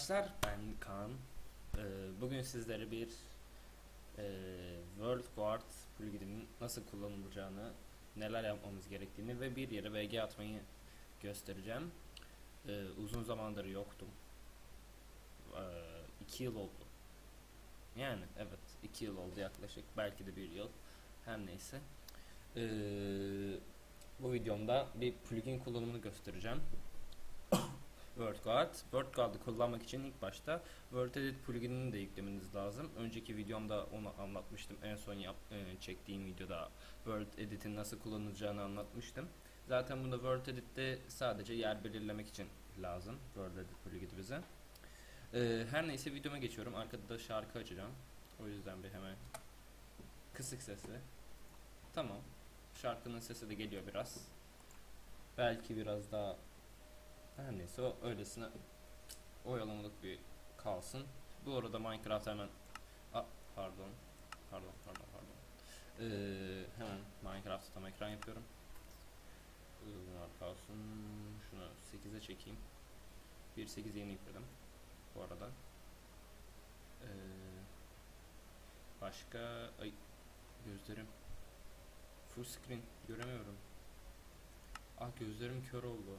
arkadaşlar ben Kaan. Ee, bugün sizlere bir e, World Guard plugininin nasıl kullanılacağını, neler yapmamız gerektiğini ve bir yere VG atmayı göstereceğim. Ee, uzun zamandır yoktum. Ee, iki yıl oldu. Yani evet iki yıl oldu yaklaşık. Belki de bir yıl. Her neyse. Ee, bu videomda bir plugin kullanımını göstereceğim. WordGuard. WordGuard'ı kullanmak için ilk başta WordEdit pluginini de yüklemeniz lazım. Önceki videomda onu anlatmıştım. En son yap, e, çektiğim videoda WordEdit'in nasıl kullanılacağını anlatmıştım. Zaten bunda WordEdit'te sadece yer belirlemek için lazım WordEdit plugini bize. E, her neyse videoma geçiyorum. Arkada da şarkı açacağım. O yüzden bir hemen kısık sesli. Tamam. Şarkının sesi de geliyor biraz. Belki biraz daha her neyse o öylesine oyalamalık bir kalsın. Bu arada Minecraft hemen Aa, pardon pardon pardon pardon ee, hemen Minecraft'ta tam ekran yapıyorum. Bunlar kalsın. Şunu 8'e çekeyim. 1.8 yeni yükledim. Bu arada. Ee, başka ay gözlerim full screen göremiyorum. Ah gözlerim kör oldu.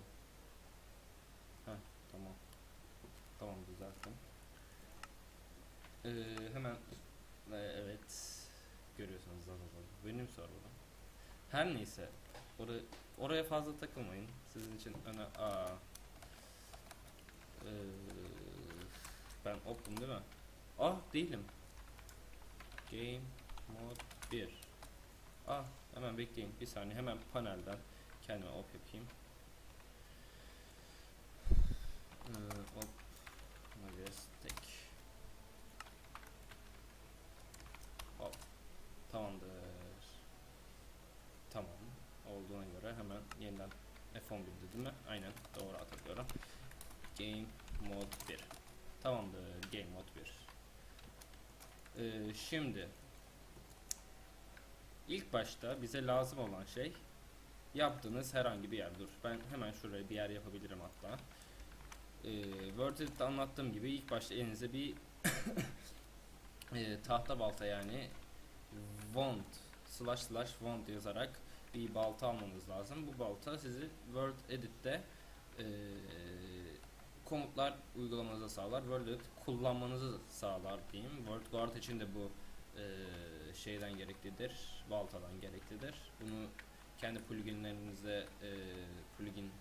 Tamam. Tamam düzelttim. Ee, hemen e, evet görüyorsunuz zaten benim serverım. Her neyse oraya, oraya fazla takılmayın. Sizin için öne aa ee, ben optum değil mi? Ah değilim. Game mod 1. Ah hemen bekleyin bir saniye hemen panelden kendime op yapayım. Ee, hop. Majestic hop. Tamamdır. Tamam. Olduğuna göre hemen yeniden F11 dedim mi? Aynen. Doğru hatırlıyorum. Game mod 1 tamamdır. Game mod 1 ee, şimdi ilk başta bize lazım olan şey yaptığınız herhangi bir yer. Dur. Ben hemen şuraya bir yer yapabilirim hatta e, Worded'de anlattığım gibi ilk başta elinize bir e, tahta balta yani want slash slash want yazarak bir balta almanız lazım. Bu balta sizi Word Edit'te e, komutlar uygulamanızı sağlar. Word Edit kullanmanızı sağlar diyeyim. Word Guard için de bu e, şeyden gereklidir. Baltadan gereklidir. Bunu kendi pluginlerinizde e, plugin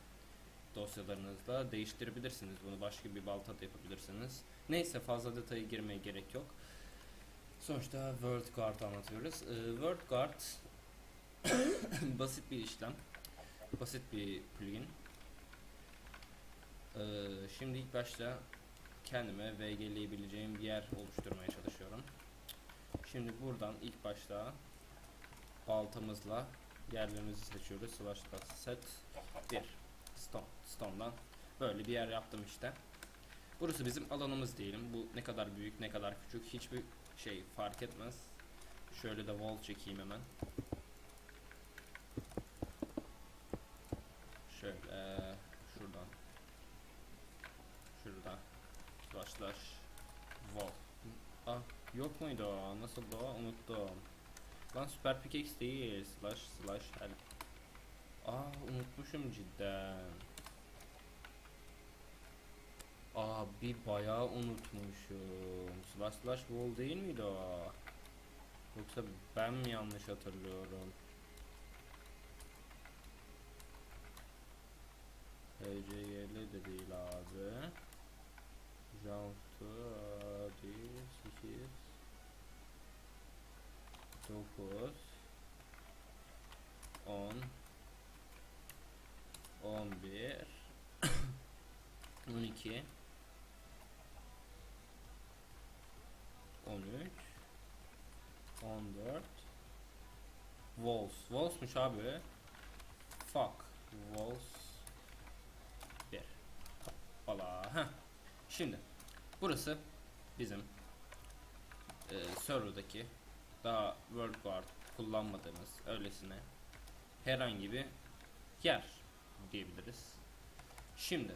dosyalarınızda değiştirebilirsiniz. Bunu başka bir balta da yapabilirsiniz. Neyse fazla detaya girmeye gerek yok. Sonuçta WordGuard anlatıyoruz. Ee, WordGuard basit bir işlem. Basit bir plugin. Ee, şimdi ilk başta kendime VG'leyebileceğim bir yer oluşturmaya çalışıyorum. Şimdi buradan ilk başta baltamızla yerlerimizi seçiyoruz. Slash set 1 stone, stone'dan böyle bir yer yaptım işte. Burası bizim alanımız diyelim. Bu ne kadar büyük ne kadar küçük hiçbir şey fark etmez. Şöyle de wall çekeyim hemen. Şöyle şuradan slash slash wall. Ah yok muydu? Nasıl o? Unuttum. Lan super pickaxe değil. Slash slash help. Aa unutmuşum cidden. Abi bayağı unutmuşum. Slash slash wall değil miydi o? Yoksa ben mi yanlış hatırlıyorum? HCYL de değil abi. Jantı değil 8 9 10 11 12 13 14 Walls. Walls'muş abi. Fuck. Walls 1. Hoppala. Heh. Şimdi burası bizim e, serverdaki daha World Guard kullanmadığımız öylesine herhangi bir yer diyebiliriz. Şimdi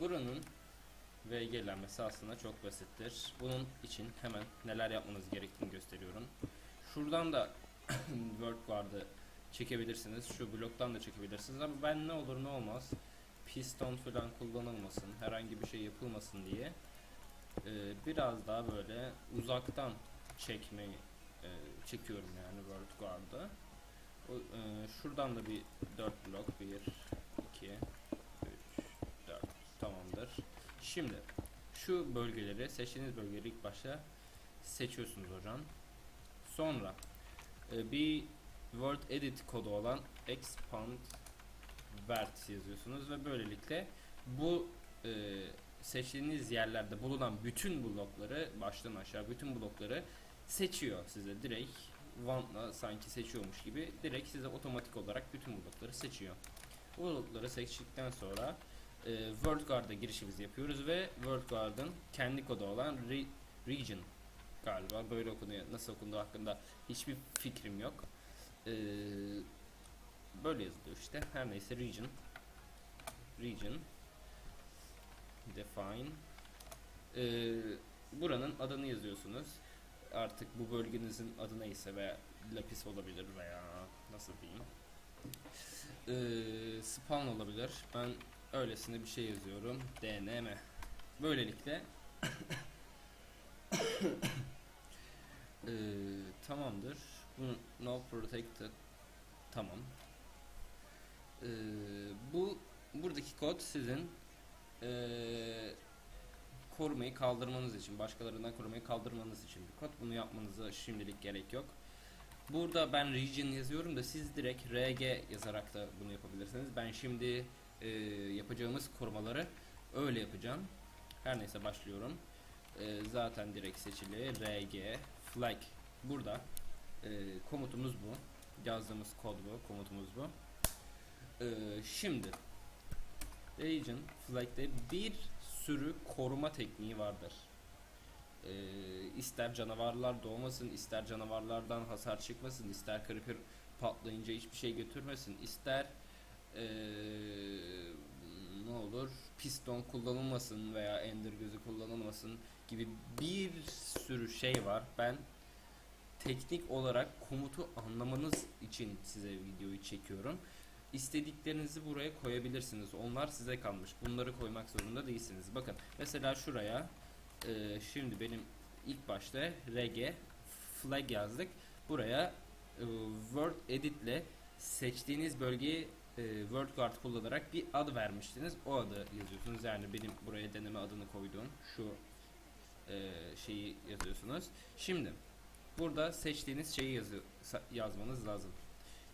buranın VG'lenmesi aslında çok basittir. Bunun için hemen neler yapmanız gerektiğini gösteriyorum. Şuradan da Word vardı çekebilirsiniz. Şu bloktan da çekebilirsiniz ama ben ne olur ne olmaz piston falan kullanılmasın, herhangi bir şey yapılmasın diye biraz daha böyle uzaktan çekmeyi e, çekiyorum yani Word Guard'ı. E, şuradan da bir 4 blok 1 2 3 4 tamamdır. Şimdi şu bölgeleri seçtiğiniz bölgeleri ilk başta seçiyorsunuz hocam. Sonra e, bir Word Edit kodu olan expand vert yazıyorsunuz ve böylelikle bu e, seçtiğiniz yerlerde bulunan bütün blokları baştan aşağı bütün blokları seçiyor size direkt Wand'la sanki seçiyormuş gibi direkt size otomatik olarak bütün blokları seçiyor. Bu blokları seçtikten sonra e, WordGuard'a girişimizi yapıyoruz ve WordGuard'ın kendi kodu olan re- region galiba böyle okunuyor nasıl okunduğu hakkında hiçbir fikrim yok. E, böyle yazılıyor işte. Her neyse region. Region. Define. E, buranın adını yazıyorsunuz artık bu bölgenizin adı neyse veya lapis olabilir veya nasıl diyeyim? E, spawn olabilir. Ben öylesine bir şey yazıyorum. Dnm böylelikle e, tamamdır. Bu no protected. Tamam. E, bu buradaki kod sizin. E, korumayı kaldırmanız için başkalarından korumayı kaldırmanız için bir kod. Bunu yapmanıza şimdilik gerek yok. Burada ben region yazıyorum da siz direkt rg yazarak da bunu yapabilirsiniz. Ben şimdi e, yapacağımız korumaları öyle yapacağım. Her neyse başlıyorum. E, zaten direkt seçili rg flag burada. E, komutumuz bu. Yazdığımız kod bu komutumuz bu. E, şimdi region flag'de bir sürü koruma tekniği vardır. E, ister canavarlar doğmasın ister canavarlardan hasar çıkmasın ister creeper patlayınca hiçbir şey götürmesin ister e, ne olur piston kullanılmasın veya ender gözü kullanılmasın gibi bir sürü şey var. Ben teknik olarak komutu anlamanız için size videoyu çekiyorum istediklerinizi buraya koyabilirsiniz onlar size kalmış bunları koymak zorunda değilsiniz bakın mesela şuraya e, şimdi benim ilk başta rg flag yazdık buraya e, word editle seçtiğiniz bölgeyi e, WordGuard kullanarak bir ad vermiştiniz. O adı yazıyorsunuz. Yani benim buraya deneme adını koyduğum şu e, şeyi yazıyorsunuz. Şimdi burada seçtiğiniz şeyi yazı, yazmanız lazım.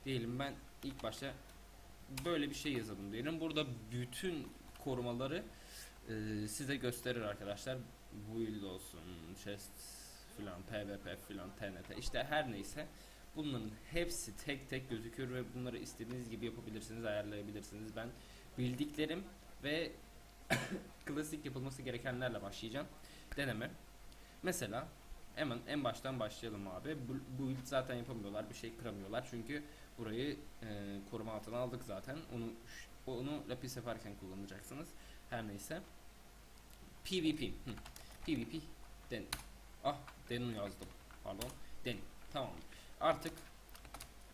Diyelim ben ilk başta böyle bir şey yazalım diyelim. Burada bütün korumaları e, size gösterir arkadaşlar. Build olsun, chest filan, PvP filan, TNT işte her neyse bunların hepsi tek tek gözüküyor ve bunları istediğiniz gibi yapabilirsiniz, ayarlayabilirsiniz. Ben bildiklerim ve klasik yapılması gerekenlerle başlayacağım. Deneme. Mesela hemen en baştan başlayalım abi. Bu, bu zaten yapamıyorlar, bir şey kıramıyorlar çünkü burayı e, koruma altına aldık zaten. Onu onu lapis yaparken kullanacaksınız. Her neyse. PvP. Hı. PvP den. Ah, den yazdım. Pardon. Den. Tamam. Artık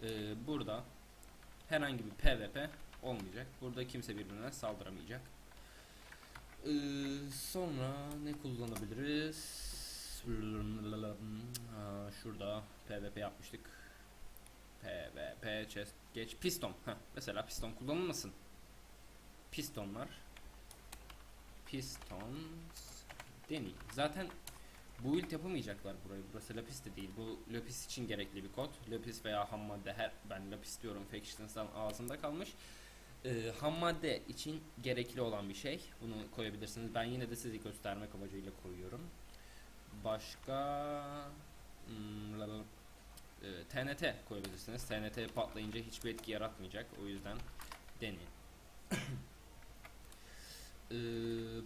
e, burada herhangi bir PvP olmayacak. Burada kimse birbirine saldıramayacak. E, sonra ne kullanabiliriz? Şurada PvP yapmıştık. PvP chest geç piston. Heh, mesela piston kullanılmasın. Pistonlar. Pistons deney. Zaten build yapamayacaklar burayı. Burası lapis de değil. Bu lapis için gerekli bir kod. Lapis veya ham madde her ben lapis diyorum factions'tan ağzımda kalmış. Ee, ham madde için gerekli olan bir şey. Bunu koyabilirsiniz. Ben yine de size göstermek amacıyla koyuyorum. Başka hmm, la- Ee, TNT koyabilirsiniz. TNT patlayınca hiçbir etki yaratmayacak. O yüzden deneyin. Ee,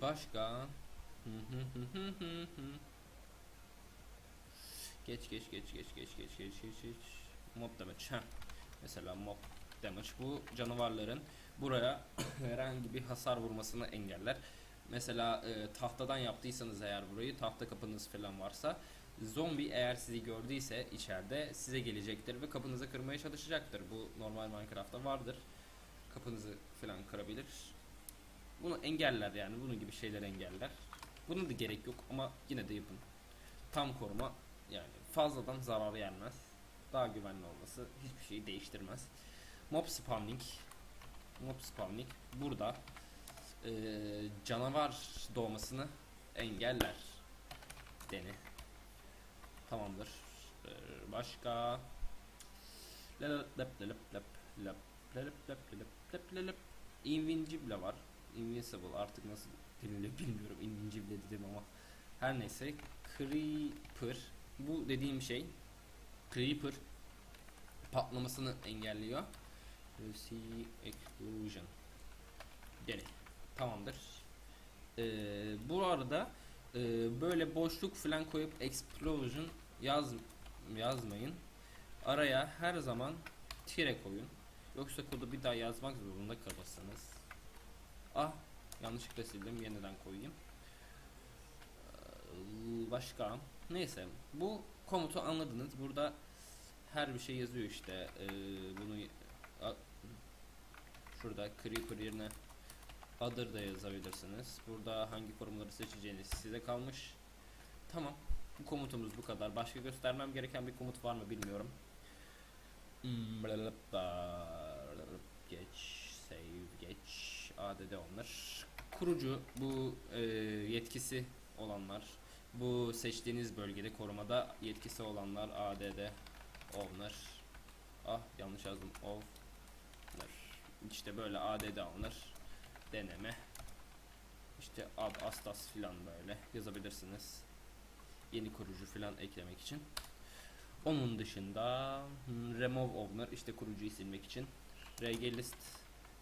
başka Geç geç geç geç geç geç geç geç geç Mob damage heh. Mesela mob damage bu canavarların buraya herhangi bir hasar vurmasını engeller. Mesela e, tahtadan yaptıysanız eğer burayı tahta kapınız falan varsa zombi eğer sizi gördüyse içeride size gelecektir ve kapınızı kırmaya çalışacaktır. Bu normal Minecraft'ta vardır. Kapınızı falan kırabilir. Bunu engeller yani bunun gibi şeyler engeller. Buna da gerek yok ama yine de yapın. Tam koruma yani fazladan zarar gelmez. Daha güvenli olması hiçbir şeyi değiştirmez. Mob spawning Mob spawning burada eee, canavar doğmasını engeller. Deni. Tamamdır. Eee, başka Lep lep lep lep lep lep lep lep lep lep Invincible var. Invincible artık nasıl deniliyor bilmiyorum. Invincible dedim ama her neyse Creeper bu dediğim şey Creeper patlamasını engelliyor. Lucy Explosion. Gene tamamdır. Ee, bu arada e, böyle boşluk falan koyup explosion yaz yazmayın. Araya her zaman tire koyun. Yoksa kodu bir daha yazmak zorunda kalırsınız. Ah yanlışlıkla sildim yeniden koyayım. Ee, Başka neyse bu komutu anladınız. Burada her bir şey yazıyor işte. Ee, bunu şurada creeper yerine other da yazabilirsiniz. Burada hangi korumaları seçeceğiniz size kalmış. Tamam. Bu komutumuz bu kadar. Başka göstermem gereken bir komut var mı bilmiyorum. Hmm, Geç, save, geç, add onlar. Kurucu bu e, yetkisi olanlar. Bu seçtiğiniz bölgede korumada yetkisi olanlar ADD owner. Ah yanlış yazdım. Owner. İşte böyle ADD owner. Deneme. İşte ad astas filan böyle yazabilirsiniz. Yeni kurucu filan eklemek için. Onun dışında hmm, remove owner işte kurucuyu silmek için. rg list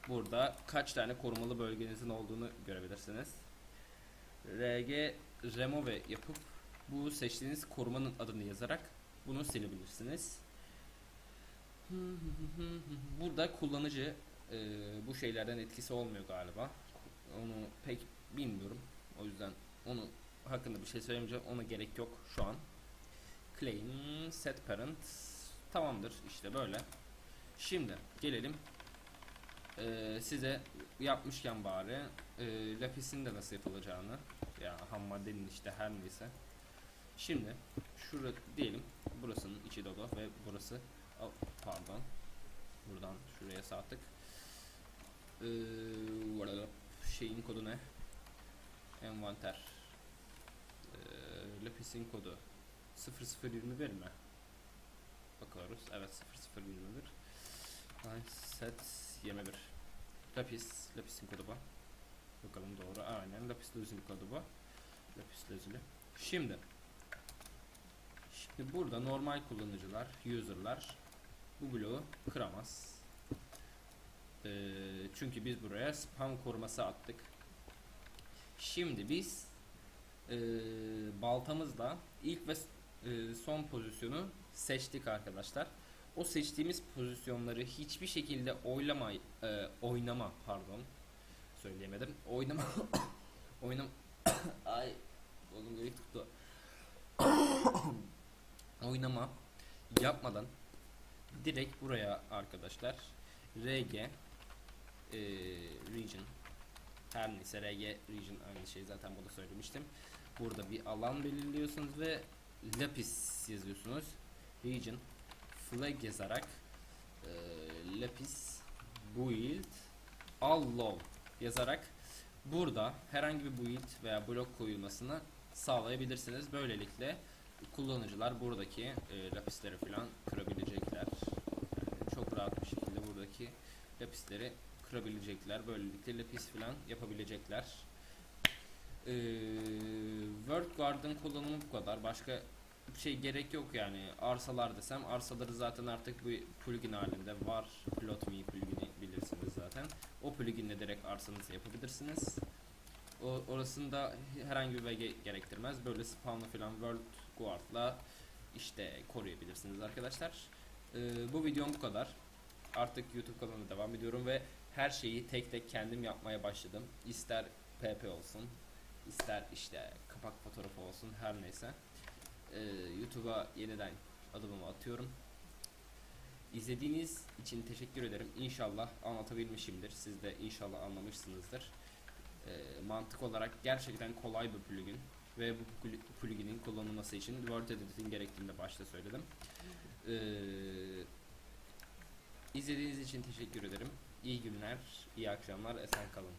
burada kaç tane korumalı bölgenizin olduğunu görebilirsiniz. rg remove yapıp bu seçtiğiniz korumanın adını yazarak bunu silebilirsiniz. Burada kullanıcı e, bu şeylerden etkisi olmuyor galiba. Onu pek bilmiyorum. O yüzden onu hakkında bir şey söylemeyeceğim. Ona gerek yok şu an. Claim set parent tamamdır işte böyle. Şimdi gelelim e, size yapmışken bari e, lapisin de nasıl yapılacağını ya ham maddenin işte her neyse. Şimdi şurada diyelim burasının içi dolu ve burası Al, pardon buradan şuraya sağ ee, voilà, şeyin kodu ne? Envanter. Ee, lapisin kodu. 0021 mi? Bakıyoruz. Evet 0021 Nice, set 21 lapis. Lapisin kodu bu. Bakalım doğru. Aynen. Lapis lazuli kodu bu. Lapis lazuli. Şimdi Şimdi burada normal kullanıcılar, user'lar bu bloğu kıramaz. Ee, çünkü biz buraya spam koruması attık. Şimdi biz e, baltamızla ilk ve e, son pozisyonu seçtik arkadaşlar. O seçtiğimiz pozisyonları hiçbir şekilde oylama, e, oynama pardon söyleyemedim. Oynama, oynama, ay oğlum geri tuttu. oynama yapmadan direkt buraya arkadaşlar rg e, region. Her neyse rg region aynı şey zaten bunu söylemiştim. Burada bir alan belirliyorsunuz ve lapis yazıyorsunuz. Region flag yazarak e, lapis build allow yazarak burada herhangi bir build veya blok koyulmasını sağlayabilirsiniz. Böylelikle kullanıcılar buradaki e, lapisleri falan kırabilecekler. Yani çok rahat bir şekilde buradaki lapisleri kırabilecekler. Böylelikle lapis falan yapabilecekler. E, World Garden kullanımı bu kadar. Başka bir şey gerek yok yani. Arsalar desem arsaları zaten artık bu plugin halinde var. Plot.me plugini bilirsiniz zaten. O pluginle direkt arsanızı yapabilirsiniz. O, orasında herhangi bir belge gerektirmez. Böyle spawn'ı falan World Guard'la işte koruyabilirsiniz arkadaşlar. Ee, bu videom bu kadar. Artık YouTube kanalına devam ediyorum ve her şeyi tek tek kendim yapmaya başladım. İster PP olsun, ister işte kapak fotoğrafı olsun her neyse. Ee, YouTube'a yeniden adımımı atıyorum. İzlediğiniz için teşekkür ederim. İnşallah anlatabilmişimdir. Siz de inşallah anlamışsınızdır. Ee, mantık olarak gerçekten kolay bir plugin ve bu plu- pluginin kullanılması için Word Edit'in gerektiğini de başta söyledim. Ee, izlediğiniz için teşekkür ederim. İyi günler, iyi akşamlar, esen kalın.